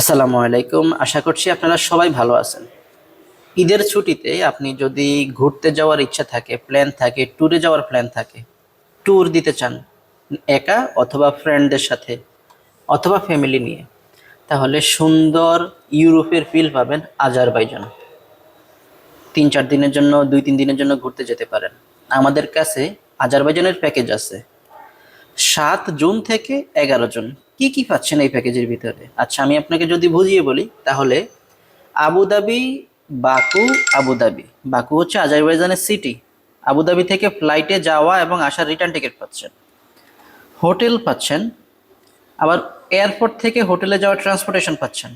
আসসালামু আলাইকুম। আশা করছি আপনারা সবাই ভালো আছেন। ঈদের ছুটিতে আপনি যদি ঘুরতে যাওয়ার ইচ্ছা থাকে প্ল্যান থাকে ট্যুরে যাওয়ার প্ল্যান থাকে ট্যুর দিতে চান একা অথবা ফ্রেন্ডদের সাথে অথবা ফ্যামিলি নিয়ে, তাহলে সুন্দর ইউরোপের ফিল পাবেন আজারবাইজান। তিন চার দিনের জন্য, দুই তিন দিনের জন্য ঘুরতে যেতে পারেন। আমাদের কাছে আজারবাইজানের প্যাকেজ আছে। সাত জুন থেকে এগারো জন। কি কি পাচ্ছেন এই প্যাকেজের ভিতরে? আচ্ছা আমি আপনাকে যদি বুঝিয়ে বলি, তাহলে আবুধাবি বাকু আবুধাবি বাকু হচ্ছে আজারবাইজানের সিটি আবুধাবি থেকে ফ্লাইটে যাওয়া এবং আসার রিটার্ন টিকিট পাচ্ছেন। হোটেল পাচ্ছেন। আবার এয়ারপোর্ট থেকে হোটেলে যাওয়ার ট্রান্সপোর্টেশন পাচ্ছেন।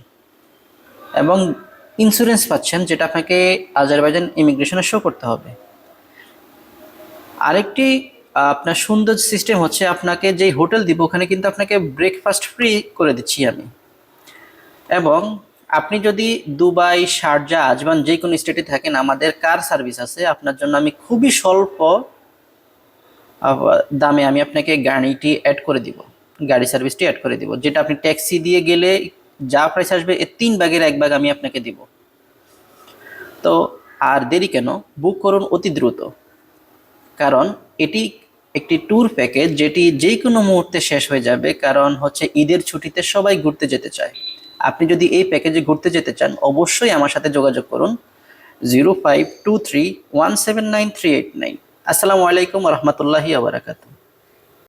এবং ইন্স্যুরেন্স পাচ্ছেন, যেটা আপনাকে আজারবাইজান ইমিগ্রেশনে শো করতে হবে। আরেকটি আপনার সুন্দর সিস্টেম হচ্ছে আপনাকে যেই হোটেল দিব, ওখানে কিন্তু আপনাকে ব্রেকফাস্ট ফ্রি করে দিচ্ছি আমি। এবং আপনি যদি দুবাই, শারজা, আজমান যে কোনো স্টেটে থাকেন, আমাদের কার সার্ভিস আছে, আপনার জন্য আমি খুবই স্বল্প দামে আমি আপনাকে গাড়িটি অ্যাড করে দিব, গাড়ি সার্ভিসটি অ্যাড করে দিব। যেটা আপনি ট্যাক্সি দিয়ে গেলে যা প্রাইস আসবে, এর তিন ভাগের এক ভাগ আমি আপনাকে দিব। তো আর দেরি কেন? বুক করুন অতি দ্রুত। কারণ এটি একটি ট্যুর প্যাকেজ যেটি যে কোনো মুহূর্তে শেষ হয়ে যাবে, কারণ হচ্ছে ঈদের ছুটিতে সবাই ঘুরতে যেতে চায়। আপনি যদি এই প্যাকেজে ঘুরতে যেতে চান, অবশ্যই আমার সাথে যোগাযোগ করুন zero five two three one seven nine three eight nine আসসালামু আলাইকুম রহমতুল্লাহি